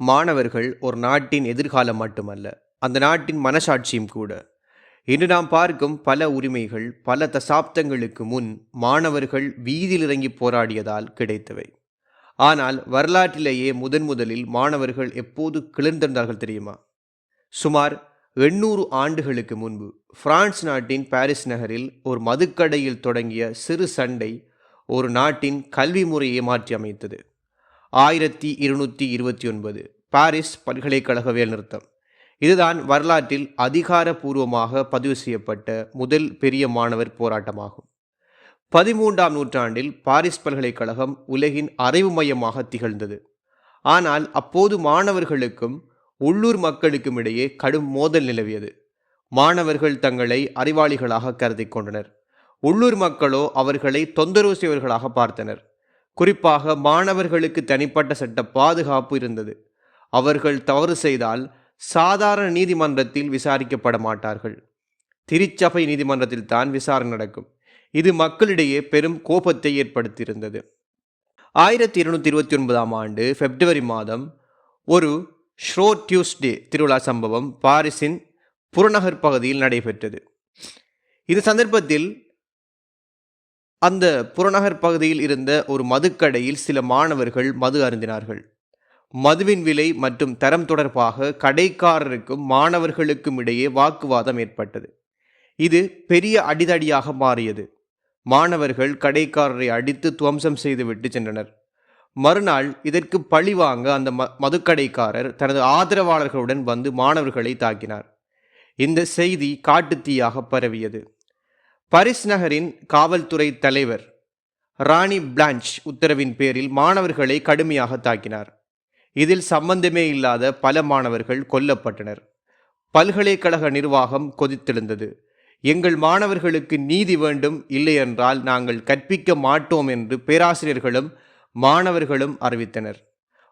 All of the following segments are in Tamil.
மாணவர்கள் ஒரு நாட்டின் எதிர்காலம் மட்டுமல்ல அந்த நாட்டின் மனசாட்சியும் கூட. இன்று நாம் பார்க்கும் பல உரிமைகள் பல தசாப்தங்களுக்கு முன் மாணவர்கள் வீதியில் இறங்கி போராடியதால் கிடைத்தவை. ஆனால் வரலாற்றிலேயே முதன் முதலில் மாணவர்கள் எப்போது கிளர்ந்திருந்தார்கள் தெரியுமா? சுமார் எண்ணூறு ஆண்டுகளுக்கு முன்பு பிரான்ஸ் நாட்டின் பாரிஸ் நகரில் ஒரு மதுக்கடையில் தொடங்கிய சிறு சண்டை ஒரு நாட்டின் கல்வி முறையை மாற்றி அமைத்தது ஆயிரத்தி இருநூற்றி இருபத்தி ஒன்பது. பாரிஸ் பல்கலைக்கழக வேலைநிறுத்தம் இதுதான் வரலாற்றில் அதிகாரப்பூர்வமாக பதிவு செய்யப்பட்ட முதல் பெரிய மாணவர் போராட்டமாகும். பதிமூன்றாம் நூற்றாண்டில் பாரிஸ் பல்கலைக்கழகம் உலகின் அறிவு மையமாக திகழ்ந்தது. ஆனால் அப்போது மாணவர்களுக்கும் உள்ளூர் மக்களுக்கும் இடையே கடும் மோதல் நிலவியது. மாணவர்கள் தங்களை அறிவாளிகளாக கருதி கொண்டனர். உள்ளூர் மக்களோ அவர்களை தொந்தரவு செய்வர்களாக பார்த்தனர். குறிப்பாக மாணவர்களுக்கு தனிப்பட்ட சட்ட பாதுகாப்பு இருந்தது. அவர்கள் தவறு செய்தால் சாதாரண நீதிமன்றத்தில் விசாரிக்கப்பட மாட்டார்கள். திருச்சபை நீதிமன்றத்தில் தான் விசாரணை நடக்கும். இது மக்களிடையே பெரும் கோபத்தை ஏற்படுத்தியிருந்தது. ஆயிரத்தி இருநூத்தி இருபத்தி ஒன்பதாம் ஆண்டு பிப்ரவரி மாதம் ஒரு ஷ்ரோ டியூஸ்டே திருவிழா சம்பவம் பாரிஸின் புறநகர் பகுதியில் நடைபெற்றது. இது சந்தர்ப்பத்தில் அந்த புறநகர் பகுதியில் இருந்த ஒரு மதுக்கடையில் சில மாணவர்கள் மது அருந்தினார்கள். மதுவின் விலை மற்றும் தரம் தொடர்பாக கடைக்காரருக்கும் மாணவர்களுக்கும் இடையே வாக்குவாதம் ஏற்பட்டது. இது பெரிய அடிதடியாக மாறியது. மாணவர்கள் கடைக்காரரை அடித்து துவம்சம் செய்துவிட்டு சென்றனர். மறுநாள் இதற்கு பழிவாங்க அந்த ம மதுக்கடைக்காரர் தனது ஆதரவாளர்களுடன் வந்து மாணவர்களை தாக்கினார். இந்த செய்தி காட்டுத்தீயாக பரவியது. பரிஸ் நகரின் காவல்துறை தலைவர் ராணி பிளான்ச் உத்தரவின் பேரில் மாணவர்களை கடுமையாக தாக்கினார். இதில் சம்பந்தமே இல்லாத பல மாணவர்கள் கொல்லப்பட்டனர். பல்கலைக்கழக நிர்வாகம் கொதித்தெழுந்தது. எங்கள் மாணவர்களுக்கு நீதி வேண்டும் இல்லையென்றால் நாங்கள் கற்பிக்க மாட்டோம் என்று பேராசிரியர்களும் மாணவர்களும் அறிவித்தனர்.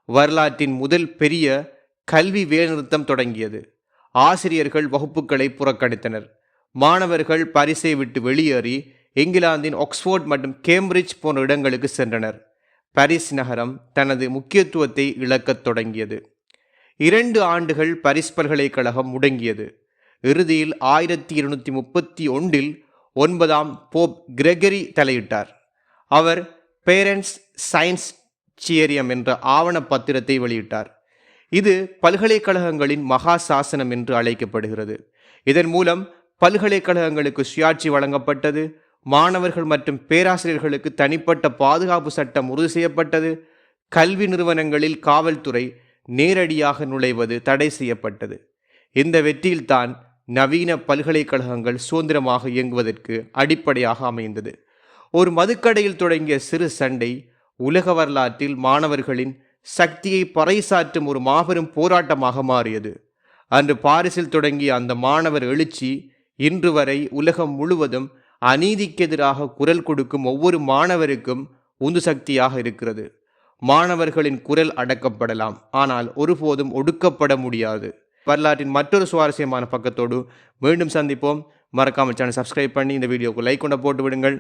வரலாற்றின் முதல் பெரிய கல்வி வேலைநிறுத்தம் தொடங்கியது. ஆசிரியர்கள் வகுப்புகளை புறக்கணித்தனர். மாணவர்கள் பரிசை விட்டு வெளியேறி இங்கிலாந்தின் ஆக்ஸ்போர்ட் மற்றும் கேம்பிரிட்ஜ் போன்ற இடங்களுக்கு சென்றனர். பாரிஸ் நகரம் தனது முக்கியத்துவத்தை இழக்கத் தொடங்கியது. இரண்டு ஆண்டுகள் பாரிஸ் பல்கலைக்கழகம் முடங்கியது. இறுதியில் ஆயிரத்தி இருநூற்றி முப்பத்தி ஒன்றில் ஒன்பதாம் போப் கிரெகரி தலையிட்டார். அவர் பேரண்ட்ஸ் சயின்ஸ் சியரியம் என்ற ஆவண பத்திரத்தை வெளியிட்டார். இது பல்கலைக்கழகங்களின் மகா சாசனம் என்று அழைக்கப்படுகிறது. இதன் மூலம் பல்கலைக்கழகங்களுக்கு சுயாட்சி வழங்கப்பட்டது. மாணவர்கள் மற்றும் பேராசிரியர்களுக்கு தனிப்பட்ட பாதுகாப்பு சட்டம் உறுதி செய்யப்பட்டது. கல்வி நிறுவனங்களில் காவல்துறை நேரடியாக நுழைவது தடை செய்யப்பட்டது. இந்த வெற்றியில்தான் நவீன பல்கலைக்கழகங்கள் சுதந்திரமாக இயங்குவதற்கு அடிப்படையாக அமைந்தது. ஒரு மதுக்கடையில் தொடங்கிய சிறு சண்டை உலக வரலாற்றில் மாணவர்களின் சக்தியை பறைசாற்றும் ஒரு மாபெரும் போராட்டமாக மாறியது. அன்று பாரிஸில் தொடங்கிய அந்த மாணவர் எழுச்சி இன்று வரை உலகம் முழுவதும் அநீதிக்கு எதிராக குரல் கொடுக்கும் ஒவ்வொரு மாணவருக்கும் உந்து சக்தியாக இருக்கிறது. மாணவர்களின் குரல் அடக்கப்படலாம். ஆனால் ஒருபோதும் ஒடுக்கப்பட முடியாது. வரலாற்றின் மற்றொரு சுவாரஸ்யமான பக்கத்தோடு மீண்டும் சந்திப்போம். மறக்காமல் சேனல் சப்ஸ்கிரைப் பண்ணி இந்த வீடியோவுக்கு லைக் கொண்ட போட்டு விடுங்கள்.